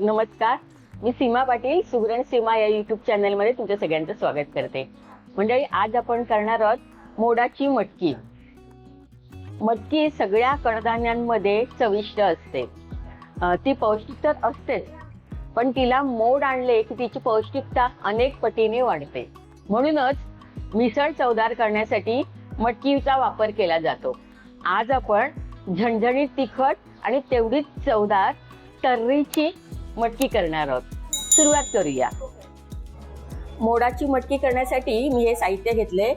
नमस्कार. मी सीमा पाटील सुगरण सीमा या युट्यूब चॅनलमध्ये तुमच्या सगळ्यांचं स्वागत करते. मंडळी आज आपण करणार आहोत मोडाची मटकी. मटकी सगळ्या कडधान्यांमध्ये चविष्ट असते. ती पौष्टिक तर असतेच पण तिला मोड आणले की तिची पौष्टिकता अनेक पटीने वाढते. म्हणूनच मिसळ चवदार करण्यासाठी मटकीचा वापर केला जातो. आज आपण झणझणीत तिखट आणि तेवढीच चवदार तर्रीची मटकी करणार आहोत. सुरुवात करूया. मोडाची मटकी करण्यासाठी मी हे साहित्य घेतले.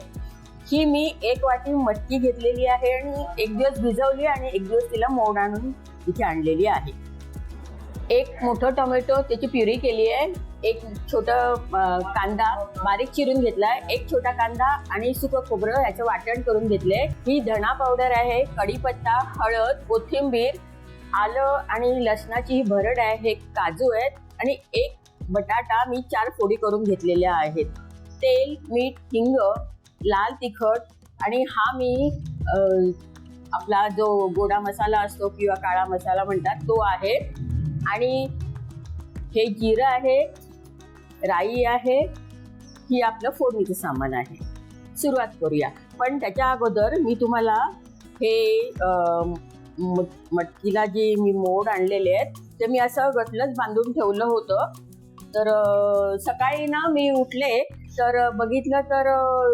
ही मी एक वाटी मटकी घेतलेली आहे आणि एक दिवस भिजवली आणि एक दिवस तिला मोड आणून इथे आणलेली आहे. एक मोठं टोमॅटो त्याची प्युरी केली आहे. एक छोटं कांदा बारीक चिरून घेतलाय. एक छोटा कांदा आणि सुकं खोबरं याचं वाटण करून घेतले ही धणा पावडर आहे कढीपत्ता हळद कोथिंबीर आलं आणि लसणाची ही भरड आहे हे काजू आहेत आणि एक बटाटा मी चार फोडी करून घेतलेल्या आहेत. तेल मीठ हिंग लाल तिखट आणि हा मी आपला जो गोडा मसाला असतो किंवा काळा मसाला म्हणतात तो आहे. आणि हे जिरं आहे राई आहे ही आपलं फोडणीचं सामान आहे. सुरुवात करूया. पण त्याच्या अगोदर मी तुम्हाला हे मटकीला जे मी मोड आणलेले आहेत ते मी असं गटलंच बांधून ठेवलं होतं. तर सकाळी ना मी उठले तर बघितलं तर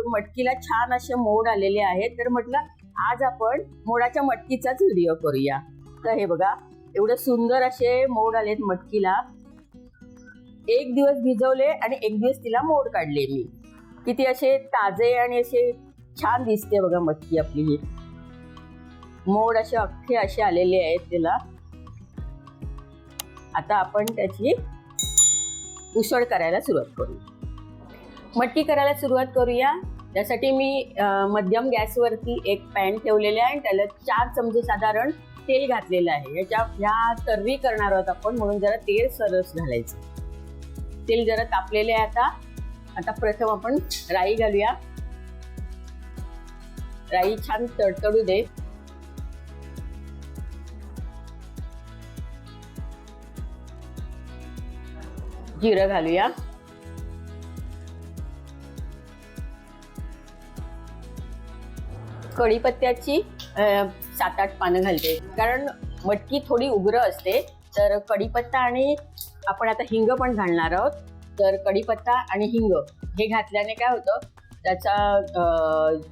मटकीला छान असे मोड आलेले आहेत. तर म्हटलं आज आपण मोडाच्या मटकीचाच व्हिडिओ करूया. तर हे बघा एवढे सुंदर असे मोड आलेत मटकीला. एक दिवस भिजवले आणि एक दिवस तिला मोड काढले मी. किती असे ताजे आणि असे छान दिसते बघा मटकी आपली ही. मोड असे अख्खे असे आलेले आहेत तिला. आता आपण त्याची उसळ करायला सुरुवात करू मट्टी करायला सुरुवात करूया. त्यासाठी मी मध्यम गॅसवरती एक पॅन ठेवलेले आहे आणि त्याला चार चमचे साधारण तेल घातलेलं आहे. याच्या ह्या तर्री करणार आहोत आपण म्हणून जरा तेल सरस घालायचं. तेल जरा तापलेले आहे आता. आता प्रथम आपण राई घालूया. राई छान तडतडू दे. जिरं घालूया. कढीपत्त्याची सात आठ पानं घालते. कारण मटकी थोडी उग्र असते तर कढीपत्ता आणि आपण आता हिंग पण घालणार आहोत. तर कढीपत्ता आणि हिंग हे घातल्याने काय होतं त्याचा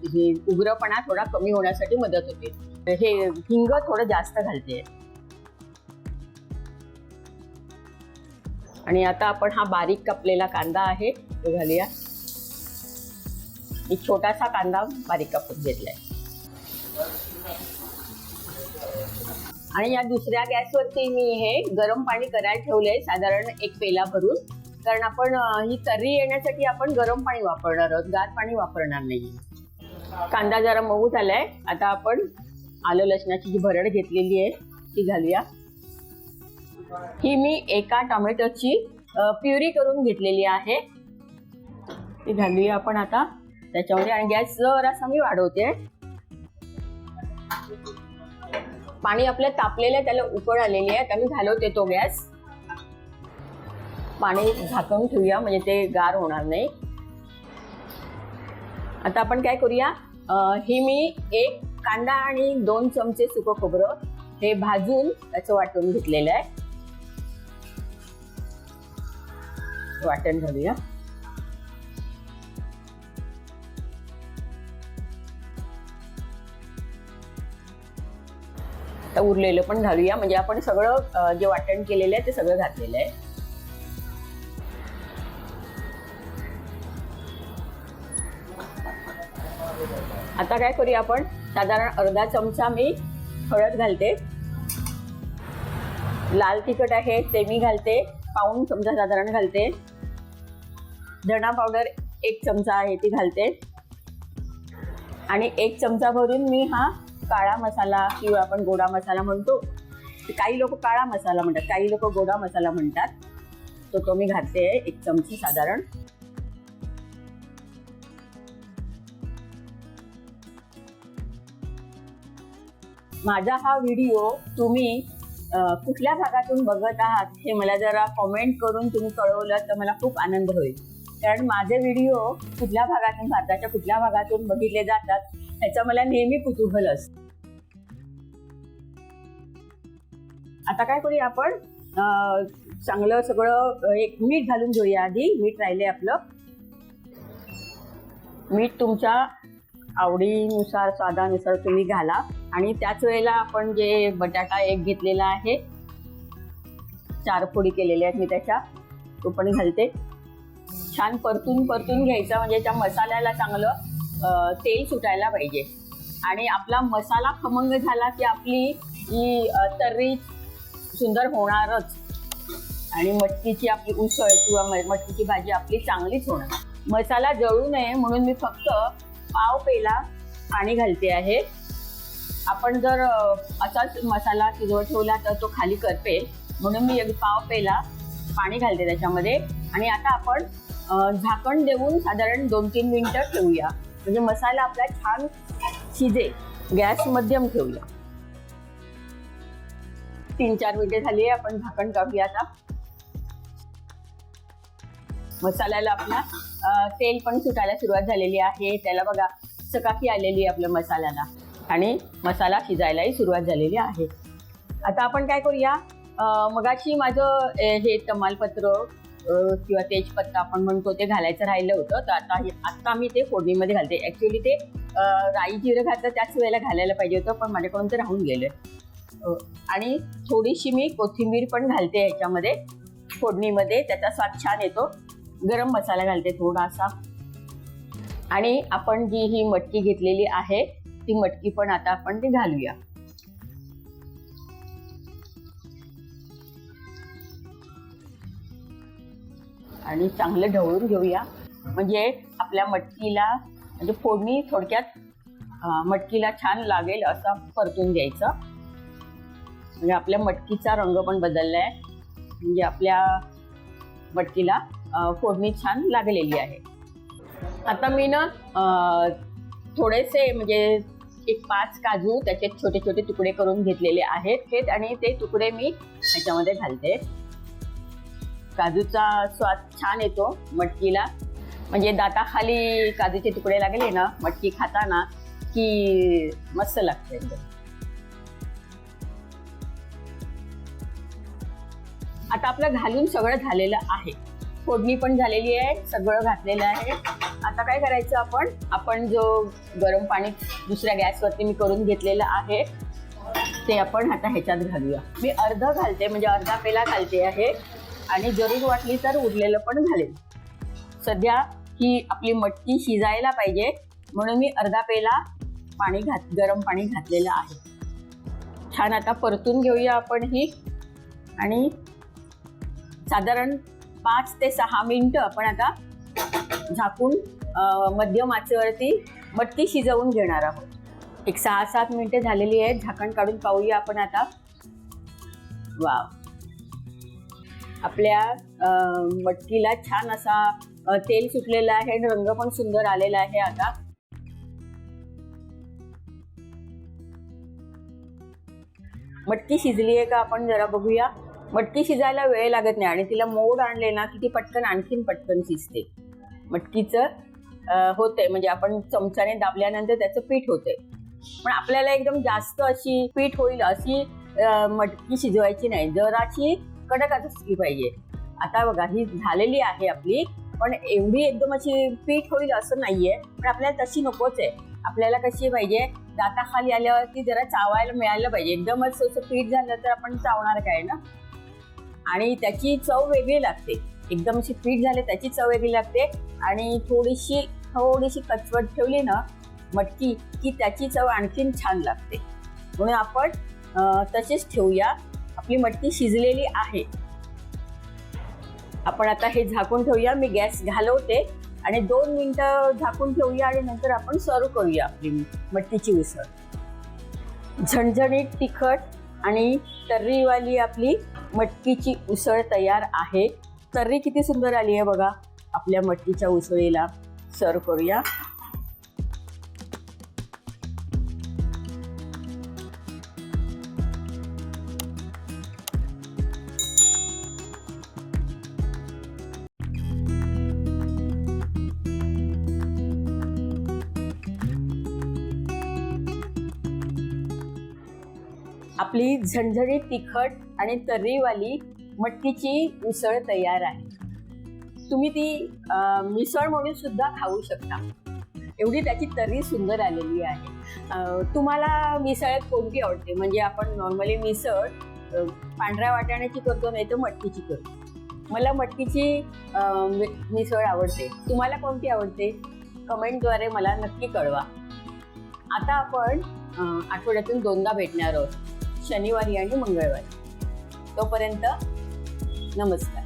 हे उग्रपणा थोडा कमी होण्यासाठी मदत होते. हे हिंग थोडं जास्त घालते. आणि आता आपण हा बारीक कापलेला कांदा आहे. तो घालूया. एक छोटासा कांदा बारीक कापून घेतलाय. आणि या दुसऱ्या गॅसवरती मी हे गरम पाणी करायला ठेवलंय साधारण एक पेला भरून. कारण आपण ही तर्री येण्यासाठी आपण गरम पाणी वापरणार आहोत गार पाणी वापरणार नाही कांदा जरा मऊ झालाय. आता आपण आलं लसणाची जी भरड घेतलेली आहे ती घालूया. ही मी एका टोमॅटोची प्युरी करून घेतलेली आहे. ती घालूया आपण आता. त्याच्यामध्ये आणि गॅस जरासा मी वाढवते. पाणी आपलं तापलेलं आहे त्याला उकळ आलेली आहे. आता मी घालवते तो गॅस. पाणी झाकून ठेवूया म्हणजे ते गार होणार नाही. आता आपण काय करूया? ही मी एक कांदा आणि दोन चमचे सुकं खोबरं हे भाजून त्याचं वाटून घेतलेलं आहे. वाटण घालूया आता उरलेलं पण घालूया. म्हणजे आपण सगळं जे वाटण केलेलं आहे ते सगळं घातलेलं आहे. आता काय करूया आपण? साधारण अर्धा चमचा मी हळद घालते. लाल तिखट आहे ते मी घालते. पाऊण चमचा साधारण घालते. धणा पावडर एक चमचा आहे ती घालते. आणि एक चमचा भरून मी हा काळा मसाला किंवा आपण गोडा मसाला म्हणतो. काही लोक काळा मसाला म्हणतात काही लोक गोडा मसाला म्हणतात. तो तो मी घालते एक चमची साधारण. माझा हा व्हिडिओ तुम्ही कुठल्या भागातून बघत आहात हे मला जरा कॉमेंट करून तुम्ही कळवलं तर मला खूप आनंद होईल. कारण माझे व्हिडिओ कुठल्या भागातून भारताच्या कुठल्या भागातून बघितले जातात ह्याचा मला नेहमी कुतूहल असतं. आता काय करूया आपण? चांगलं सगळं एक मीठ घालून घेऊया आधी. मीठ राहिले आपलं. मीठ तुमच्या आवडीनुसार स्वादानुसार तुम्ही घाला. आणि त्याच वेळेला आपण जे बटाटा एक घेतलेला आहे चार फोडी केलेल्या आहेत मी त्याच्या तो पण घालते. छान परतून परतून घ्यायचा म्हणजे त्या मसाल्याला चांगलं तेल सुटायला पाहिजे. आणि आपला मसाला खमंग झाला की आपली ही तर्री सुंदर होणारच. आणि मटकीची आपली उसळ किंवा मटकीची भाजी आपली चांगलीच होणार. मसाला जळू नये म्हणून मी फक्त पाव पेला पाणी घालते आहे. आपण जर असाच मसाला शिजवत ठेवला तर तो खाली करपेल. म्हणून मी एक पाव पेला पाणी घालते त्याच्यामध्ये. आणि आता आपण झाकण देऊन साधारण दोन तीन मिनिटं ठेवूया. म्हणजे मसाला आपला छान शिजे गॅस मध्यम ठेवूया. तीन चार मिनिटे झाली आपण झाकण काढूया आता. मसाल्याला आपला तेल पण सुटायला सुरुवात झालेली आहे. त्याला बघा चकाकी आलेली आहे आपल्या मसाल्याला. आणि मसाला शिजायलाही सुरुवात झालेली आहे. आता आपण काय करूया? मगाशी माझं हे तमालपत्र किंवा तेजपत्ता आपण म्हणतो ते घालायचं राहिलं होतं. तर आता हे- आता मी ते फोडणीमध्ये घालते. ॲक्च्युली ते राई जिरं घातलं त्याच वेळेला घालायला पाहिजे होतं पण माझ्याकडून ते राहून गेलं आणि थोडीशी मी कोथिंबीर पण घालते ह्याच्यामध्ये फोडणीमध्ये. त्याचा स्वाद छान येतो. गरम मसाला घालते थोडासा. आणि आपण जी ही मटकी घेतलेली आहे ती मटकी पण आता आपण ती घालूया. आणि चांगलं ढवळून घेऊया. म्हणजे आपल्या मटकीला म्हणजे फोडणी थोडक्यात मटकीला छान लागेल असं परतून द्यायचं म्हणजे आपल्या मटकीचा रंग पण बदललाय. म्हणजे आपल्या मटकीला फोडणी छान लागलेली आहे. आता मी ना थोडेसे म्हणजे एक पाच काजू त्याचे छोटे छोटे तुकडे करून घेतलेले आहेत. हे आणि ते तुकडे मी ह्याच्यामध्ये घालते. काजूचा स्वाद छान येतो मटकीला. म्हणजे दाताखाली काजूचे तुकडे लागले ना मटकी खाताना की मस्त लागते एकदम. आता आपलं घालून सगळं झालेलं आहे. फोडणी पण झालेली आहे सगळं घातलेलं आहे. आता काय करायचं आपण? आपण जो गरम पाणी दुसऱ्या गॅसवरती मी करून घेतलेलं आहे ते आपण आता ह्याच्यात घालूया. मी अर्ध घालते म्हणजे अर्धा पेला घालते आहे. आणि जरूर वाटली तर उरलेलं पण घालेल. सध्या ही आपली मटकी शिजायला पाहिजे. म्हणून मी अर्धा पेला पाणी घात गरम पाणी घातलेलं आहे. छान आता परतून घेऊया आपण ही. आणि साधारण पाच ते सहा मिनटं आपण आता झाकून मध्यम आचेवरती मटकी शिजवून घेणार आहोत. एक सहा सात मिनिटं झालेली आहेत. झाकण काढून पाहूया आपण आता. वाव. आपल्या मटकीला छान असा तेल सुटलेलं आहे आणि रंग पण सुंदर आलेला आहे आता. मटकी शिजली आहे का आपण जरा बघूया. मटकी शिजायला वेळ लागत नाही आणि तिला मोड आणले ना की ती पटकन आणखीन पटकन शिजते. मटकीचं होते म्हणजे आपण चमच्याने दाबल्यानंतर त्याचं पीठ होते पण आपल्याला एकदम जास्त अशी पीठ होईल अशी मटकी शिजवायची नाही. जराची कडक असली पाहिजे. आता बघा ही झालेली आहे आपली पण एवढी एकदम अशी पीठ होईल असं नाहीये. पण आपल्याला तशी नकोच आहे. आपल्याला कशी पाहिजे दाताखाली आल्यावरती जरा चावायला मिळायला पाहिजे. एकदमच असं पीठ झालं तर आपण चावणार काय ना? आणि त्याची चव वेगळी लागते. एकदम अशी पीठ झाले त्याची चव वेगळी लागते. आणि थोडीशी थोडीशी कचवट ठेवली ना मटकी की त्याची चव आणखीन छान लागते. म्हणून आपण तसेच तशीच ठेवूया. आपली मटकी शिजलेली आहे. आपण आता हे झाकून ठेवूया. मी गॅस घालवते आणि दोन मिनिटं झाकून ठेवूया आणि नंतर आपण सर्व करूया आपली मटकीची उसळ. झणझणीत तिखट आणि तर्रीवाली आपली मटकीची उसळ तयार आहे. तर्री किती सुंदर आली आहे बघा. आपल्या मटकीच्या उसळीला सर्व करूया. आपली झणझणीत तिखट आणि तर्रीवाली मटकीची उसळ तयार आहे. तुम्ही ती मिसळ म्हणून सुद्धा खाऊ शकता. एवढी त्याची तर्री सुंदर आलेली आहे. तुम्हाला मिसळ कोणती आवडते? म्हणजे आपण नॉर्मली मिसळ पांढऱ्या वाटाण्याची करतो नाही तर मटकीची करतो. मला मटकीची मिसळ आवडते. तुम्हाला कोणती आवडते? कमेंटद्वारे मला नक्की कळवा. आता आपण आठवड्यातून दोनदा भेटणार आहोत. शनिवारी आणि मंगळवारी. तोपर्यंत नमस्कार.